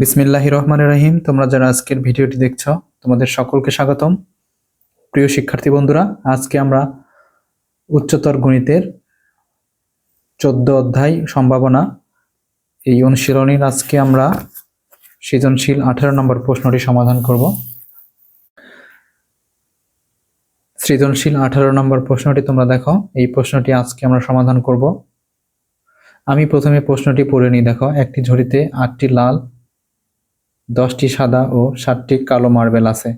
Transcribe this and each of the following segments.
বিসমিল্লাহ রহমান রহিম। তোমরা যারা আজকের ভিডিওটি দেখছ, তোমাদের সকলকে স্বাগতম। প্রিয় শিক্ষার্থী বন্ধুরা, আজকে আমরা উচ্চতর গণিতের চোদ্দ অধ্যায় সম্ভাবনা, এই অনুশীলনীর আজকে আমরা সৃজনশীল আঠারো নম্বর প্রশ্নটি সমাধান করব। সৃজনশীল আঠারো নম্বর প্রশ্নটি তোমরা দেখো, এই প্রশ্নটি আজকে আমরা সমাধান করব। আমি প্রথমে প্রশ্নটি পড়ে নিই, দেখো, একটি ঝুড়িতে আটটি লাল দশটি সাদা ও সাতটি কালো মার্বেল আছে।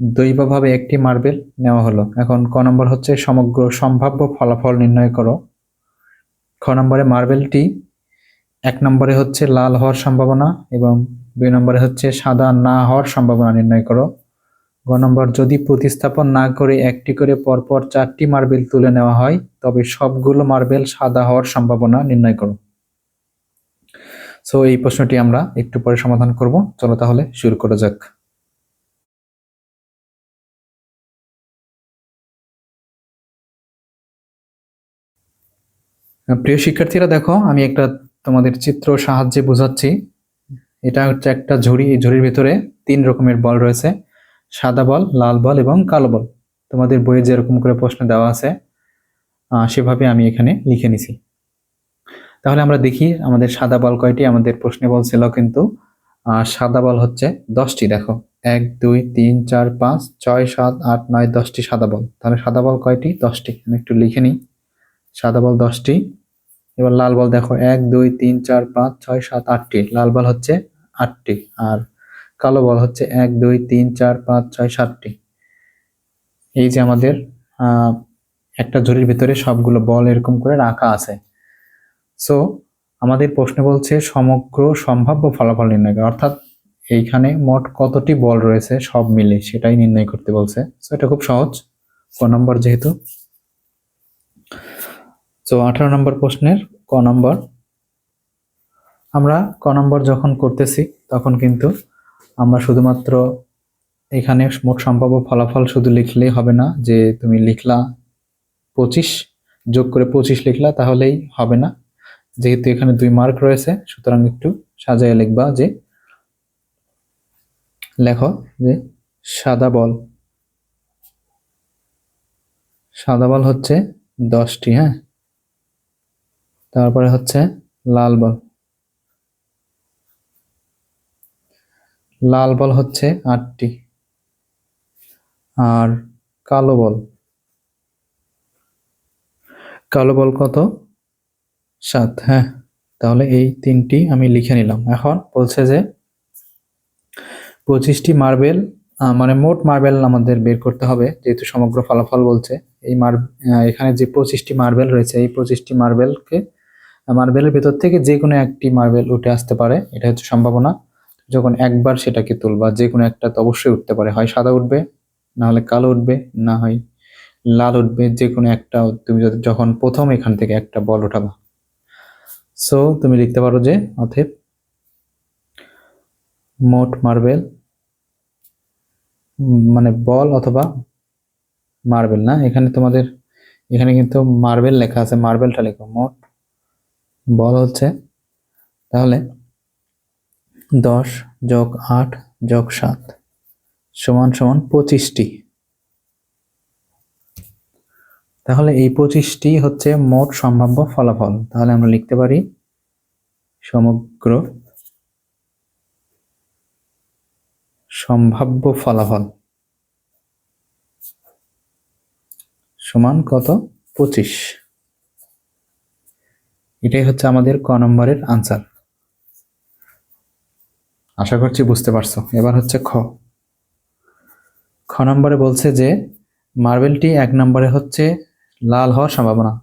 দৈবভাবে একটি মার্বেল নেওয়া হলো। এখন ক নম্বর হচ্ছে, সমগ্র সম্ভাব্য ফলাফল নির্ণয় করো। খ নম্বরে মার্বেলটি, এক নম্বরে হচ্ছে লাল হওয়ার সম্ভাবনা এবং দুই নম্বরে হচ্ছে সাদা না হওয়ার সম্ভাবনা নির্ণয় করো। গ নম্বর, যদি প্রতিস্থাপন না করে একটি করে পরপর চারটি মার্বেল তুলে নেওয়া হয়, তবে সবগুলো মার্বেল সাদা হওয়ার সম্ভাবনা নির্ণয় করো। সো এই প্রশ্নটি আমরা একটু পরে সমাধান করব। চলো তাহলে শুরু করা যাক। প্রিয় শিক্ষার্থীরা, দেখো, আমি একটা তোমাদের চিত্র সাহায্যে বোঝাচ্ছি। এটা হচ্ছে একটা ঝুড়ি। এই ঝুড়ির ভিতরে তিন রকমের বল রয়েছে। সাদা বল, লাল বল এবং কালো বল। তোমাদের বইয়ে যেরকম করে প্রশ্ন দেওয়া আছে সেভাবে আমি এখানে লিখে নিছি। তাহলে আমরা দেখি আমাদের সাদা বল কয়টি? আমাদের প্রশ্নে বলছিল কিন্তু সাদা বল হচ্ছে দশটি, দেখো। এক, দুই, তিন, চার, পাঁচ, ছয়, সাত, আট, নয়, দশটি সাদা বল। তাহলে সাদা বল কয়টি? দশটি। আমি একটু লিখে নিই। সাদা বল দশটি। এবার লাল বল দেখো। এক, দুই, তিন, চার, পাঁচ, ছয়, সাত, আটটি। লাল বল হচ্ছে আটটি আর কালো বল হচ্ছে এক, দুই, তিন, চার, পাঁচ, ছয়, সাতটি। এই যে আমাদের একটা ঝুড়ির ভিতরে সবগুলো বল এরকম করে রাখা আছে। সো আমাদের প্রশ্ন বলছে সমগ্র সম্ভাব্য ফলাফল নির্ণয় করা। অর্থাৎ এইখানে মোট কতটি বল রয়েছে, সব মিলে সেটাই নির্ণয় করতে বলছে। সো এটা খুব সহজ। ক নম্বর যেহেতু। তো আঠারো নম্বর প্রশ্নের ক নম্বর। আমরা ক নম্বর যখন করতেছি, তখন কিন্তু আমরা শুধুমাত্র এখানে মোট সম্ভাব্য ফলাফল শুধু লিখলেই হবে না, যে তুমি লিখলা পঁচিশ, যোগ করে পঁচিশ লিখলা, তাহলেই হবে না। যেহেতু এখানে দুই মার্ক রয়েছে, সুতরাং একটু সাজায় লিখবা যে, লেখো যে সাদা বল। সাদা বল হচ্ছে দশটি হ্যাঁ? তারপরে হচ্ছে লাল বল। লাল বল হচ্ছে আটটি। আর কালো বল? কালো বল কত? সাত হ্যাঁ। তাহলে এই তিনটি আমি লিখে নিলাম। এখন বলছে যে পঁচিশটি মার্বেল মানে মোট মার্বেল আমাদের বের করতে হবে, যেহেতু সমগ্র ফলাফল বলছে। এই মার এখানে যে পঁচিশটি মার্বেল রয়েছে, এই পঁচিশটি মার্বেলকে মার্বেলের ভেতর থেকে যে কোনো একটি মার্বেল উঠে আসতে পারে, এটা হচ্ছে সম্ভাবনা। যখন একবার সেটাকে তুলবা, যে কোনো একটা তো অবশ্যই উঠতে পারে। হয় সাদা উঠবে, না হলে কালো উঠবে, না হয় লাল উঠবে, যে কোনো একটা তুমি যখন প্রথম এখান থেকে একটা বল উঠাবা। সো তুমি লিখতে পারো যে অথেব মোট মার্বেল মানে বল অথবা মার্বেল না? এখানে তোমাদের, এখানে কিন্তু মার্বেল লেখা আছে, মার্বেলটা লেখো, মোট বল হচ্ছে, তাহলে দশ যোগ আট যোগ সাত সমান সমান পঁচিশটি। তাহলে এই পঁচিশটি হচ্ছে মোট সম্ভাব্য ফলাফল। তাহলে আমরা লিখতে পারি সমগ্র সম্ভাব্য ফলাফল সমান কত? পঁচিশ। এটাই হচ্ছে আমাদের ক নম্বরের আনসার। আশা করছি বুঝতে পারছ। এবার হচ্ছে খ। খ নম্বরে বলছে যে, মার্বেলটি এক নম্বরে হচ্ছে লাল হওয়ার সম্ভাবনা।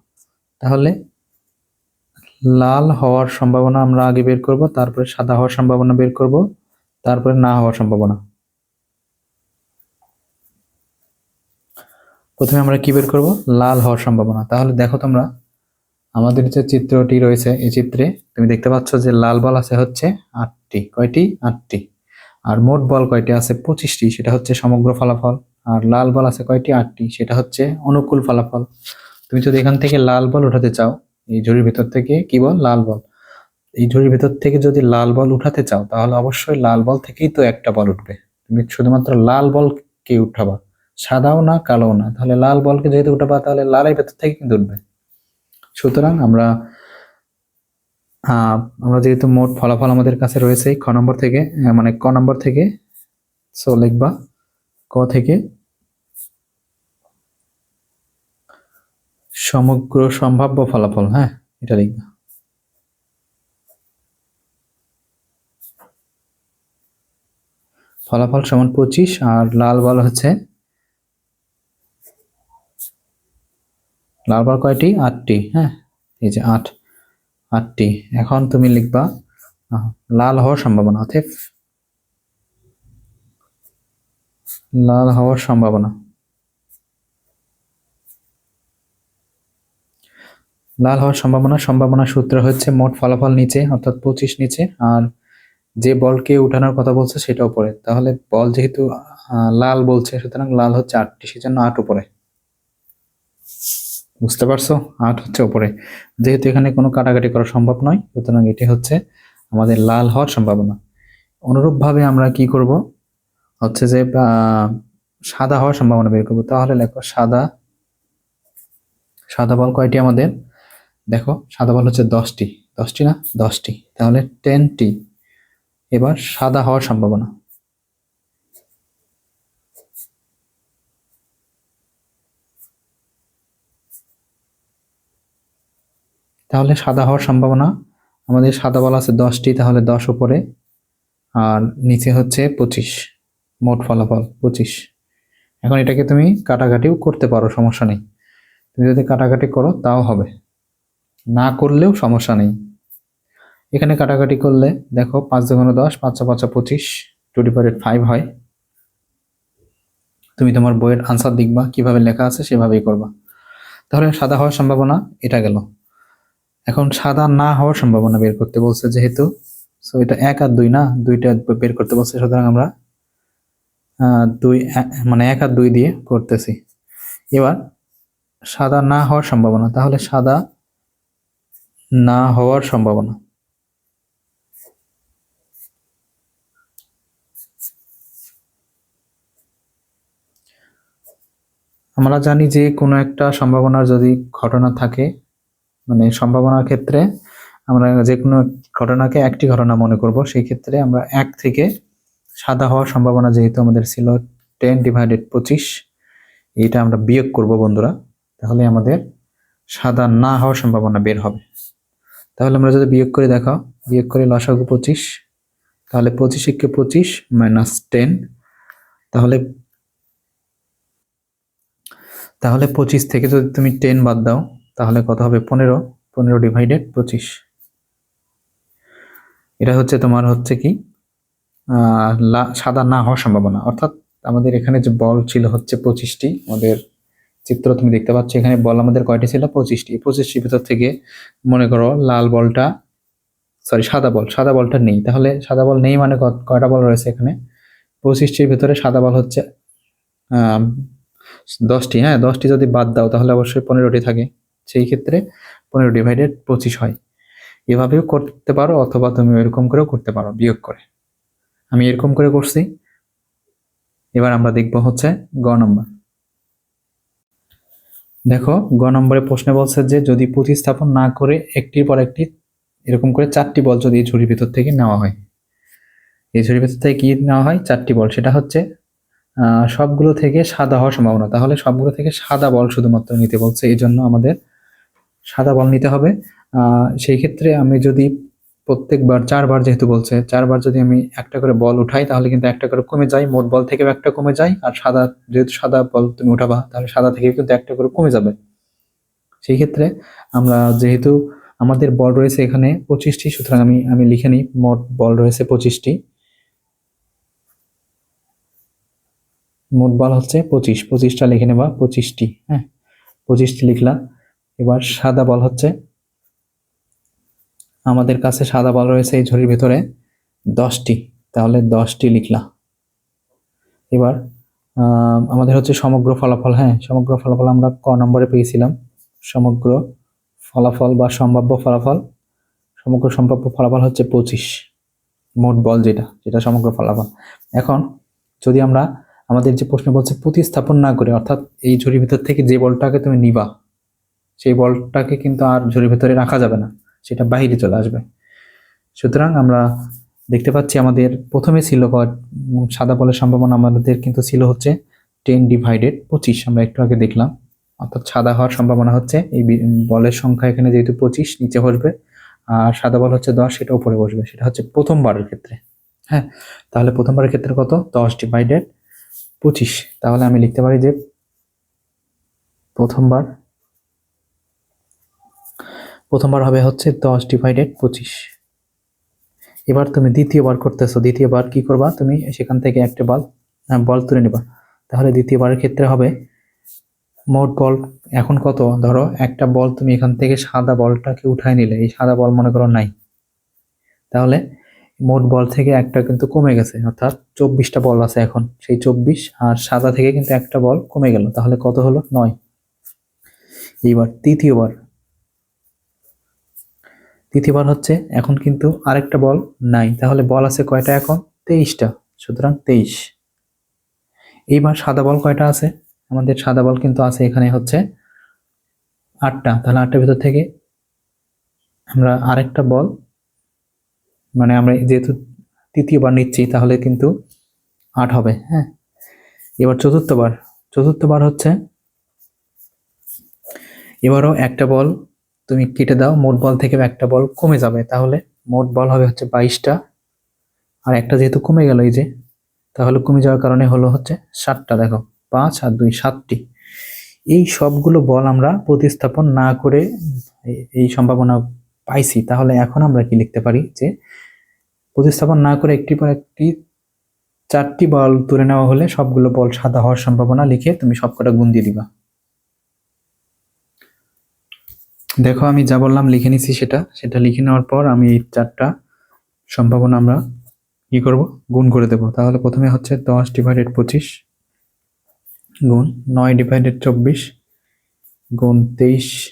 তাহলে লাল হওয়ার সম্ভাবনা আমরা আগে বের করব, তারপরে সাদা হওয়ার সম্ভাবনা বের করব, তারপরে না হওয়ার সম্ভাবনা। প্রথমে আমরা কি বের করব? লাল হওয়ার সম্ভাবনা। তাহলে দেখো তোমরা, আমাদের যে চিত্রটি রয়েছে, এই চিত্রে তুমি দেখতে পাচ্ছ যে লাল বল আছে হচ্ছে আটটি। কয়টি? আটটি। আর মোট বল কয়টি আছে? পঁচিশটি। সেটা হচ্ছে সমগ্র ফলাফল। আর লাল বল আছে কয়টি? আটটি। সেটা হচ্ছে অনুকূল ফলাফল। তুমি যদি এখান থেকে লাল বল উঠাতে চাও, এই ঝুড়ির ভিতর থেকে, কি বল? লাল বল। এই ঝুড়ির ভেতর থেকে যদি লাল বল উঠাতে চাও, তাহলে অবশ্যই লাল বল থেকেই তো একটা বল উঠবে। তুমি শুধুমাত্র লাল বল কে উঠাবা। সাদাও না, কালোও না। তাহলে লাল বলকে যেহেতু উঠাবা, তাহলে লালের ভেতর থেকে কিন্তু উঠবে। সুতরাং আমরা আমরা যেহেতু মোট ফলাফল আমাদের কাছে রয়েছে খ নম্বর থেকে মানে ক নম্বর থেকে, সো লিখবা। ক থেকে? সমগ্র সম্ভাব্য ফলাফল হ্যাঁ এটা লিখবা। ফলাফল সমান পঁচিশ, আর লাল বল হচ্ছে? লাল বল কয়টি? আটটি হ্যাঁ এই যে আট, আটটি। এখন তুমি লিখবা লাল হওয়ার সম্ভাবনা, অতএব লাল হওয়ার সম্ভাবনা। লাল হওয়ার সম্ভাবনা সম্ভাবনা সূত্র হচ্ছে মোট ফলাফল নিচে, অর্থাৎ পঁচিশ নিচে, আর যে বলকে উঠানোর কথা বলছে সেটা উপরে। তাহলে বল যেহেতু লাল বলছে, সুতরাং লাল হচ্ছে আটটি, সেজন্য আট উপরে। বুঝতে পারছ? আট হচ্ছে উপরে। যেহেতু এখানে কোনো কাটাকাটি করা সম্ভব নয়, সুতরাং এটি হচ্ছে আমাদের লাল হওয়ার সম্ভাবনা। অনুরূপভাবে আমরা কি করব? হচ্ছে যে সাদা হওয়ার সম্ভাবনা বের করব। তাহলে লেখো সাদা সাদা বল কয়টি আমাদের? দেখো, সাদা বল হচ্ছে দশটি। দশটি না? দশটি। তাহলে টেনটি এবার সাদা হওয়ার সম্ভাবনা। তাহলে সাদা হওয়ার সম্ভাবনা। আমাদের সাদা বল আছে দশটি, তাহলে দশ উপরে। আর নিচে হচ্ছে পঁচিশ। মোট ফলাফল পঁচিশ। এখন এটাকে তুমি কাটাকাটিও করতে পারো, সমস্যা নেই। তুমি যদি কাটাকাটি করো, তাও হবে। না করলেও সমস্যা নেই। এখানে কাটাকাটি করলে, দেখো, পাঁচ দুগুণ দশ পাঁচশো পাঁচশো পঁচিশ, টু ডিভাইডেড ফাইভ হয়। তুমি তোমার বইয়ের আনসার দেখবা, কীভাবে লেখা আছে, সেভাবেই করবা। তাহলে সাদা হওয়ার সম্ভাবনা এটা গেল। এখন সাদা না হওয়ার সম্ভাবনা বের করতে বলছে যেহেতু সো এটা এক আর দুই না? দুইটা বের করতে বলছে, সুতরাং আমরা দুই মানে এক আর দুই দিয়ে করতেছি। এবার সাদা না হওয়ার সম্ভাবনা, তাহলে সাদা না হওয়ার সম্ভাবনা। আমরা জানি যে কোনো একটা সম্ভাবনার যদি ঘটনা থাকে মানে সম্ভাবনার ক্ষেত্রে আমরা যে কোনো ঘটনাকে একটি ঘটনা মনে করব, সেই ক্ষেত্রে আমরা এক থেকে সাদা হওয়ার সম্ভাবনা যেহেতু আমাদের ছিল টেন ডিভাইডেড পঁচিশ এটা আমরা বিয়োগ করব বন্ধুরা। তাহলে আমাদের সাদা না হওয়ার সম্ভাবনা বের হবে। তাহলে আমরা যদি বিয়োগ করে দেখাও, বিয়োগ করে লসাগু পঁচিশ, তাহলে পঁচিশ একে পঁচিশ মাইনাস টেন তাহলে তাহলে পঁচিশ থেকে যদি তুমি টেন বাদ দাও, তাহলে কত হবে? পনেরো পনেরো ডিভাইডেড পঁচিশ। এটা হচ্ছে তোমার হচ্ছে কি? সাদা না হওয়ার সম্ভাবনা। অর্থাৎ আমাদের এখানে যে বল ছিল হচ্ছে পঁচিশটি, আমাদের চিত্র তুমি দেখতে পাচ্ছ, এখানে বল আমাদের কয়টি ছিল? পঁচিশটি। পঁচিশটির ভিতর থেকে মনে করো লাল বলটা সরি সাদা বল, সাদা বলটা নেই। তাহলে সাদা বল নেই মানে কয়টা বল রয়েছে এখানে? পঁচিশটির ভিতরে সাদা বল হচ্ছে দশটি। হ্যাঁ দশটি যদি বাদ দাও তাহলে অবশ্যই পনেরোটি থাকে। সেই ক্ষেত্রে পনেরো ডিভাইডেড পঁচিশ হয়। এভাবেও করতে পারো অথবা তুমি এরকম করেও করতে পারো, বিয়োগ করে। আমি এরকম করে করছি। এবার আমরা দেখব হচ্ছে গ নম্বর। দেখো, গ নম্বরে প্রশ্নে বলছে যে, যদি প্রতিস্থাপন না করে একটির পর একটি এরকম করে চারটি বল যদি এই ঝুড়ির ভিতর থেকে নেওয়া হয়। এই ঝুড়ির ভিতর থেকে কি নেওয়া হয়? চারটি বল। সেটা হচ্ছে সবগুলো থেকে সাদা হওয়ার সম্ভাবনা। তাহলে সবগুলো থেকে সাদা বল শুধুমাত্র নিতে বলছে। এই জন্য আমাদের সাদা বল নিতে হবে। সেই ক্ষেত্রে আমি যদি প্রত্যেকবার, চারবার যেহেতু বলছে, চারবার যদি আমি একটা করে বল উঠাই, তাহলে কিন্তু একটা করে কমে যায়, মোট বল থেকেও একটা কমে যায়, আর সাদা, যেহেতু সাদা বল তুমি উঠাবা, তাহলে সাদা থেকে কিন্তু একটা করে কমে যাবে। সেই ক্ষেত্রে আমরা যেহেতু আমাদের বল রয়েছে এখানে পঁচিশটি, সুতরাং আমি আমি লিখে নিই, মোট বল রয়েছে পঁচিশটি। মোট বল হচ্ছে পঁচিশ, পঁচিশটা লিখে নেবা, পঁচিশটি হ্যাঁ পঁচিশটি লিখলাম এবার সাদা বল হচ্ছে আমাদের কাছে সাদা বল রয়েছে এই ঝুড়ির ভিতরে। দশটি। তাহলে দশটি লিখলাম এবার আমাদের হচ্ছে সমগ্র ফলাফল হ্যাঁ সমগ্র ফলাফল আমরা ক নম্বরে পেয়েছিলাম। সমগ্র ফলাফল বা সম্ভাব্য ফলাফল, সমগ্র সম্ভাব্য ফলাফল হচ্ছে পঁচিশ। মোট বল যেটা যেটা সমগ্র ফলাফল। এখন, যদি আমরা আমাদের যে প্রশ্ন বলছে প্রতিস্থাপন না করে, অর্থাৎ এই ঝুড়ির ভিতর থেকে যে বলটাকে তুমি নিবা, সেই বলটাকে কিন্তু আর ঝুড়ির ভিতরে রাখা যাবে না। সেটা বাইরে চলে আসবে। সুতরাং আমরা দেখতে পাচ্ছি আমাদের প্রথমে ছিল সাদা বলের সম্ভাবনা আমাদের কিন্তু ছিল হচ্ছে টেন ডিভাইডেড পঁচিশ, আমরা একটু আগে দেখলাম। অর্থাৎ সাদা হওয়ার সম্ভাবনা হচ্ছে, এই বলের সংখ্যা এখানে যেহেতু পঁচিশ, নিচে বসবে, আর সাদা বল হচ্ছে দশ, সেটা উপরে বসবে, সেটা হচ্ছে প্রথমবারের ক্ষেত্রে। হ্যাঁ তাহলে প্রথমবারের ক্ষেত্রে কত? দশ ডিভাইডেড পঁচিশ। তাহলে আমি লিখতে পারি যে প্রথমবার প্রথমবার হবে হচ্ছে দশ ডিভাইডেড পঁচিশ। এবার তুমি দ্বিতীয়বার করতেছো, দ্বিতীয়বার কি করবা তুমি? সেখান থেকে একটা বল বল তুলে নিবা। তাহলে দ্বিতীয়বারের ক্ষেত্রে হবে মোট বল এখন কত? ধরো একটা বল তুমি এখান থেকে সাদা বলটাকে উঠায় নিলে, এই সাদা বল মনে করো নাই। তাহলে মোট বল থেকে একটা কিন্তু কমে গেছে, অর্থাৎ চব্বিশটা বল আছে এখন। সেই চব্বিশ আর সাদা থেকে কিন্তু একটা বল কমে গেল, তাহলে কত হলো? নয়। এইবার, তৃতীয়বার। তৃতীয়বার হচ্ছে, এখন কিন্তু আরেকটা বল নাই। তাহলে বল আছে কয়টা এখন? তেইশটা। সুতরাং তেইশ। এইবার সাদা বল কয়টা আছে? আমাদের সাদা বল কিন্তু আছে এখানে হচ্ছে আটটা। তাহলে আটটার ভিতর থেকে আমরা আরেকটা বল মানে আমরা যেহেতু তৃতীয়বার নিচ্ছি, তাহলে কিন্তু আট হবে হ্যাঁ? এবার চতুর্থবার চতুর্থবার হচ্ছে, এবারও একটা বল তুমি কেটে দাও, মোট বল থেকে একটা বল কমে যাবে। তাহলে মোট বল হবে হচ্ছে বাইশটা। আর একটা যেহেতু কমে গেল এই যে, তাহলে কমে যাওয়ার কারণে হলো হচ্ছে ষাটটা দেখো, পাঁচ আর দুই, সাতটি। এই সবগুলো বল আমরা প্রতিস্থাপন না করে এই সম্ভাবনা পাইছি। তাহলে এখন আমরা কি লিখতে পারি? যে প্রতিস্থাপন না করে একটি পর একটি, চারটি বল তুলে নেওয়া হলে সবগুলো বল সাদা হওয়ার সম্ভাবনা লিখে তুমি সবকটা গুণ দিয়ে দিবা। দেখো, আমি যা বললাম লিখে নিছি সেটা। সেটা লিখে নেওয়ার পর আমি এই চারটা সম্ভাবনা আমরা কি করব? গুণ করে দেব। তাহলে প্রথমে হচ্ছে দশ ডিভাইডেড পঁচিশ গুণ নয় ডিভাইডেড চব্বিশ গুণ তেইশ,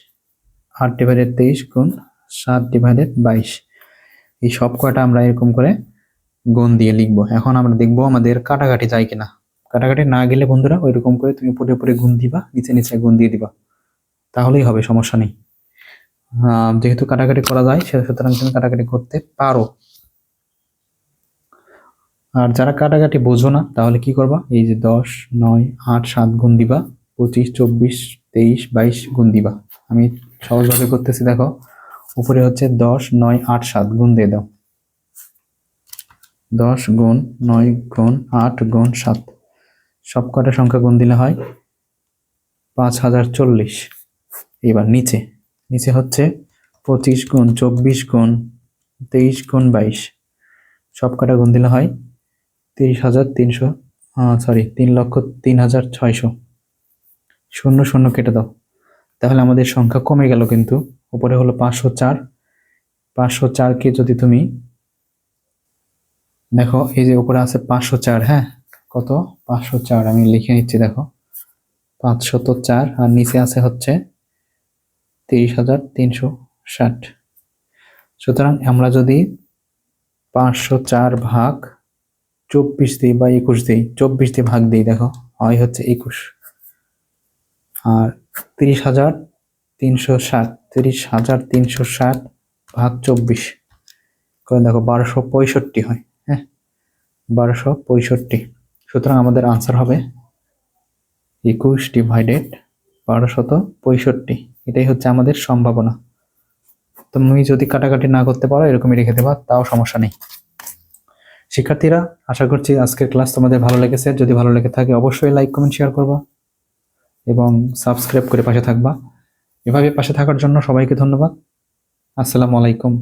আট ডিভাইডেড তেইশ গুণ সাত ডিভাইডেড বাইশ। এই সব কয়টা আমরা এরকম করে গুণ দিয়ে লিখব। এখন আমরা দেখব আমাদের কাটাকাটি যায় কিনা। কাটাকাটি না গেলে বন্ধুরা ওইরকম করে তুমি উপরে উপরে গুণ দিবা, নিচে নিচে গুণ দিয়ে দিবা। তাহলেই হবে, সমস্যা নেই। যেহেতু কাটাকাটি করা যায়, সে- সুতরাং তুমি কাটাকাটি করতে পারো। আর যারা কাটাকাটি বোঝো না, তাহলে কি করবা? এই যে দশ, নয়, আট, সাত গুণ দিবা, পঁচিশ, চব্বিশ, তেইশ, বাইশ গুণ দিবা। আমি সহজভাবে করতেছি, দেখো। উপরে হচ্ছে দশ, নয়, আট, সাত গুণ দিয়ে দাও। দশ গুণ, নয় গুণ, আট গুণ, সাত। সব কটা সংখ্যা গুণ দিলে হয় পাঁচ হাজার চল্লিশ। এবার নিচে। নিচে হচ্ছে পঁচিশ গুণ, চব্বিশ গুণ, তেইশ গুণ, বাইশ। সব কটা গুণ দিলে হয় তিরিশ হাজার তিনশো সরি তিন লক্ষ তিন হাজার ছয়শো। শূন্য শূন্য কেটে দাও। তাহলে আমাদের সংখ্যা কমে গেল কিন্তু। উপরে হলো পাঁচশো চার। পাঁচশো চারকে যদি তুমি দেখো, এই যে উপরে আছে পাঁচশো চার হ্যাঁ? কত? পাঁচশো চার, আমি লিখে নিচ্ছি, দেখো। পাঁচশত চার, আর নিচে আছে হচ্ছে তিরিশ হাজার তিনশো ষাট। সুতরাং আমরা যদি পাঁচশো চার ভাগ চব্বিশ দিই বা একুশ দিই, চব্বিশ দিয়ে ভাগ দিই, দেখো, হয় হচ্ছে একুশ। আর তিরিশ হাজার তিনশো ষাট, তিরিশ হাজার তিনশো ষাট ভাগ চব্বিশ করে দেখো বারোশো পঁয়ষট্টি হয় হ্যাঁ? বারোশো পঁয়ষট্টি। সুতরাং আমাদের আনসার হবে একুশ ডিভাইডেড বারোশত পঁয়ষট্টি। এটাই হচ্ছে আমাদের সম্ভাবনা। তুমি যদি কাটাকাটি না করতে পারো, এরকমই রেখে দেবা, তাও সমস্যা নেই। শিক্ষার্থীরা, আশা করছি আজকের ক্লাস তোমাদের ভালো লেগেছে। যদি ভালো লেগে থাকে, অবশ্যই লাইক কমেন্ট শেয়ার করবা এবং সাবস্ক্রাইব করে পাশে থাকবা। এভাবে পাশে থাকার জন্য সবাইকে ধন্যবাদ। আসসালামু আলাইকুম।